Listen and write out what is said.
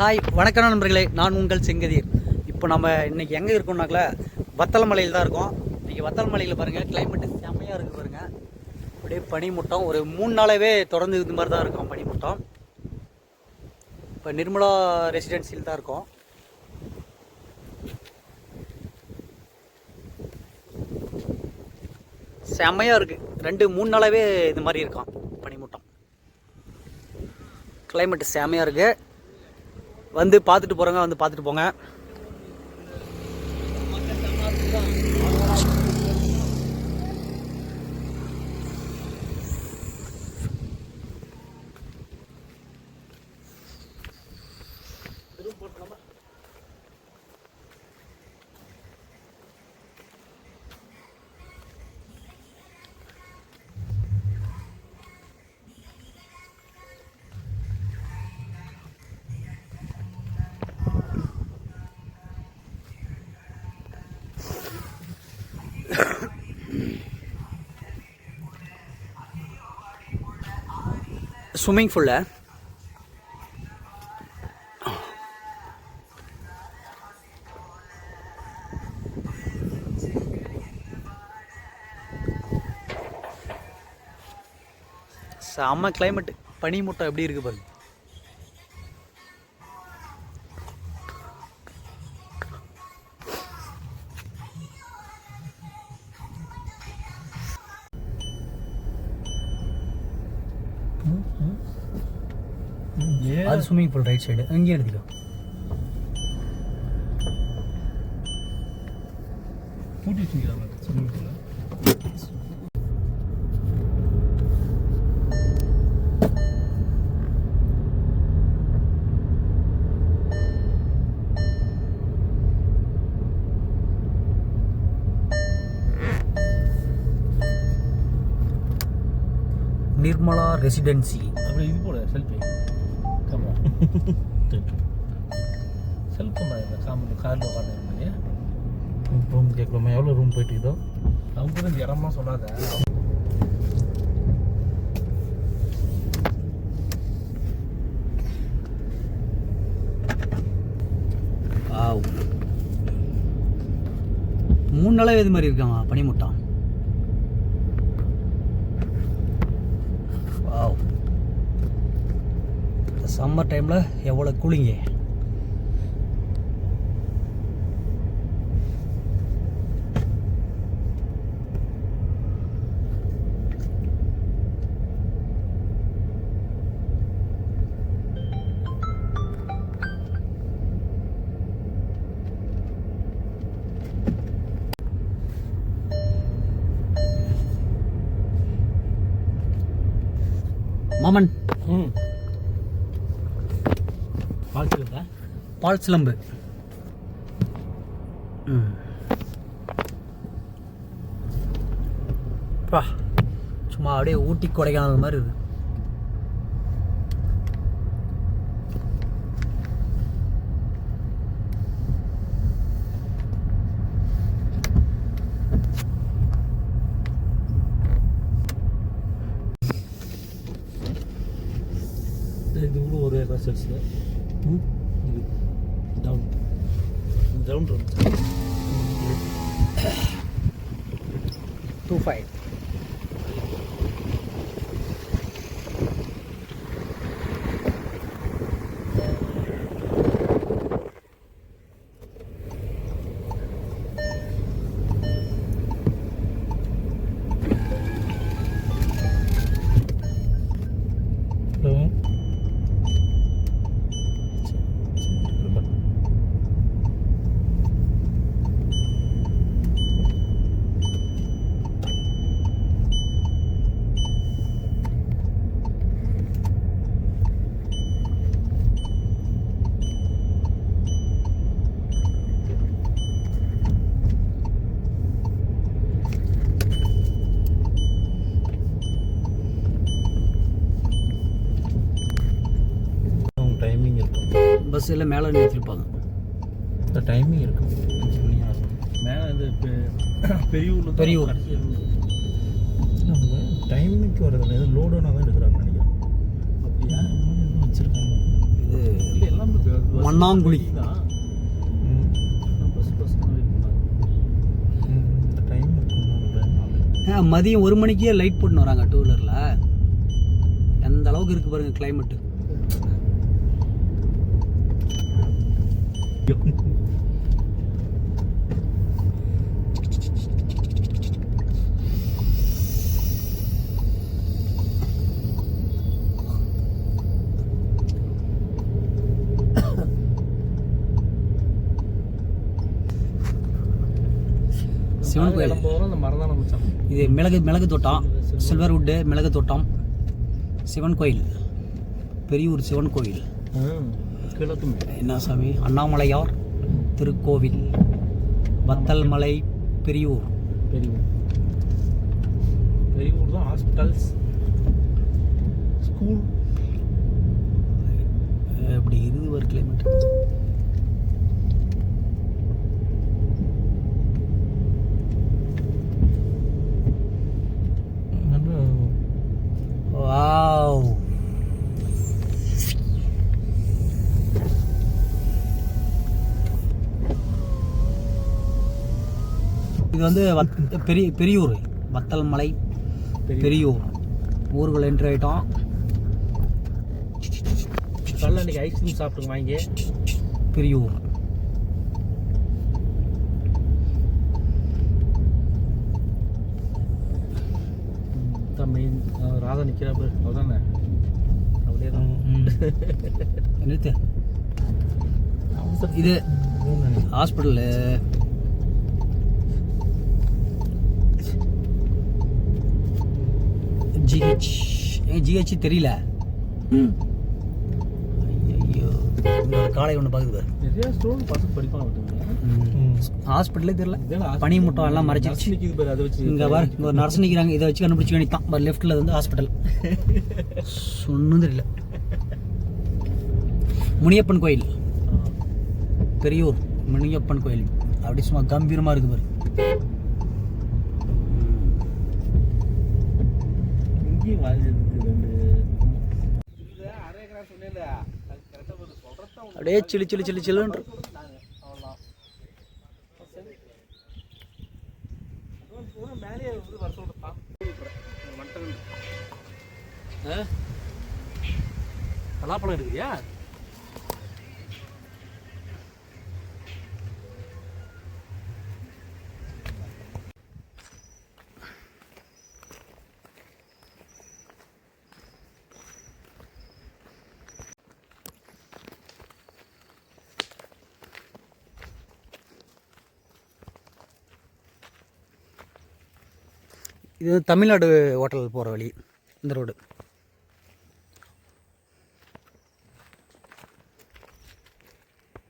Hi வணக்கம் நண்பர்களே. நான் உங்கள் செங்கதீர். இப்போ நம்ம இன்றைக்கி எங்கே இருக்கோம்னாக்கல வத்தலமலையில் தான் இருக்கோம். இன்றைக்கி வத்தலமலையில் பாருங்கள் கிளைமேட்டு செம்மையாக இருக்குது பாருங்கள் அப்படியே பனிமூட்டம். ஒரு மூணு நாளாகவே தொடர்ந்து இது மாதிரி தான் இருக்கும் பனிமூட்டம். இப்போ நிர்மலா ரெசிடென்சியில் தான் இருக்கோம். செம்மையாக இருக்குது ரெண்டு மூணு நாளாகவே இது மாதிரி இருக்கும் பனிமூட்டம். கிளைமேட்டு செம்மையாக இருக்குது வந்து பார்த்துட்டு போகிறவங்க வந்து பார்த்துட்டு போங்க. ஸ்விம்மிங் ஃபுல்ல செம்ம கிளைமேட் பனி மூட்டம் எப்படி இருக்குது பாருங்க. அது ஸ்விம்மிங் பூல் ரைட் சைடு பூட்டி ஸ்விம்மிங் பூலில் நிர்மலா ரெசிடென்சி அப்படி இது போட செல்ஃபி கம்மா செல்ஃபோன் இந்த காமன் காரில் உட்காந்து மாதிரி ரூம் கேட்கலாமா எவ்வளோ ரூம் போயிட்டுதோ அவங்க கூட இந்த இடமா சொல்லாத. மூணு நாளாவே இது மாதிரி இருக்காமா? பனிமூட்டம் சம்மர் டைமில் எவ்வளோ குளிங்க மாமன். ம் பார்த்துருந்தா பால் சிலம்பு. பா சும்மா அப்படியே ஊட்டி கொடைக்கானல் மாதிரி இருக்கு. இது கூட ஒரு acre Down, Down. Down road. five. Bus எல்லாம் மேலே நிறுத்திருப்பாங்க இந்த டைமிங் இருக்கும் அஞ்சு மணி ஆறு மணி மேலே இது பெரிய பெரிய டைமிங்க்கு வரதில்லை எதுவும் லோடுனா தான் எடுக்கிறாங்க நினைக்கிறேன். அப்படியா? வச்சுருக்காங்க. இது எல்லாமே மண்ணாங்குழி. தான். மதியம் ஒரு மணிக்கே லைட் போட்டுன்னு வராங்க டூ வீலரில் எந்த அளவுக்கு இருக்கு பாருங்க கிளைமேட்டு சிவன் கோயில். இது மிளகு மிளகு தோட்டம். சில்வர் வுட்டு மிளகு தோட்டம். சிவன் கோயில். பெரியூர் சிவன் கோயில். என்ன சாமி? அண்ணாமலையார் திருக்கோவில். வத்தல்மலை பெரியூர். பெரிய பெரிய ஊர் தான் ஹாஸ்பிட்டல்ஸ் ஸ்கூல் இப்படி இருக்குது ஒரு இது வந்து பெரிய பெரியூர் வத்தல் மலை பெரியூர். ஊர்கள் என்ட்ரி காலைல அன்றைக்கி ஐஸ்கிரீம் சாப்பிட்டு வாங்கி. பெரியூர். மெயின் ராதா நிற்கிறா பாரு. அவதானே அப்படியே தான் நிறுத்து இது ஹாஸ்பிட்டலு ஜிஹெச் ஏன் ஜிஹெச் தெரியல. ஐயோ இங்க ஒரு காளை ஒன்று பார்க்குது பாரு. நிறைய ஸ்டோன் பசங்க படிப்பாங்க ஹாஸ்பிட்டலே தெரியல. பனி மூட்டம் எல்லாம் மறைச்சிருச்சு. நிற்கிது பாரு அதை வச்சு இங்கே பாரு இங்கே ஒரு நர்ஸ் நிற்கிறாங்க இதை வச்சு கண்டுபிடிச்சி வேண்டித்தான் பாரு லெஃப்ட்டில் வந்து ஹாஸ்பிட்டல் ஒன்றும் தெரியல. முனியப்பன் கோயில். பெரியூர் முனியப்பன் கோயில். அப்படி சும்மா கம்பீரமாக இருக்குது பாரு இங்கேயும் வாங்கி ரெண்டு அரை ஏக்கரா சொன்னேன்ல அது கரெக்டாக ஒரு சொல்கிறதான் அப்படியே சிலு சிலு சிலு சிலுன்ற அவ்வளோதான் மேலேயே வந்து பலாப்பழம் இருக்குயா இது தமிழ்நாடு ஹோட்டல் போகிற வழி இந்த ரோடு.